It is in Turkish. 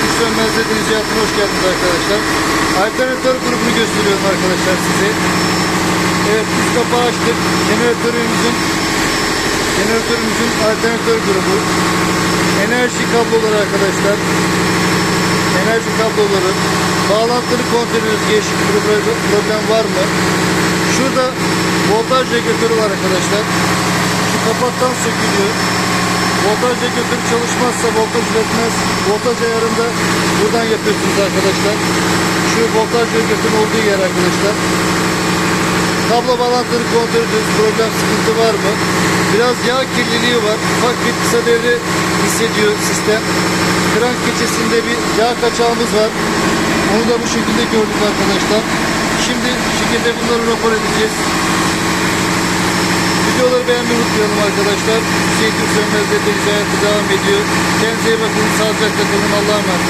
Seyit Sönmez'de deniz hayatına hoş geldiniz arkadaşlar. Alternatör grubunu gösteriyorum arkadaşlar size. Evet biz kapağı açtık. Jeneratörümüzün jeneratörümüzün alternatör grubu. Enerji kabloları arkadaşlar. Enerji kabloları. Bağlantıları kontrol ediyoruz. Değişik bir pro- problem var mı? Şurada voltaj regülatörü var arkadaşlar. Şu kapaktan sökülüyor. Voltaj regülatörü çalışmazsa voltaj üretmez. Voltaj ayarında buradan yapıyorsunuz arkadaşlar. Şu voltaj regülatörün olduğu yer arkadaşlar. Kablo bağlantıları kontrol ediyoruz. Problem sıkıntı var mı? Biraz yağ kirliliği var. Ufak bir kısa devre hissediyor sistem. Krank keçesinde bir yağ kaçağımız var. Onu da bu şekilde gördük arkadaşlar. Şimdi şekilde bunları rapor edeceğiz. Beğenmeyi unutmayalım arkadaşlar. Hüseyin Türk Sönmez'de deniz hayatı devam ediyor. Kendinize iyi bakın. Sağlıcakla kalın. Allah'a emanet.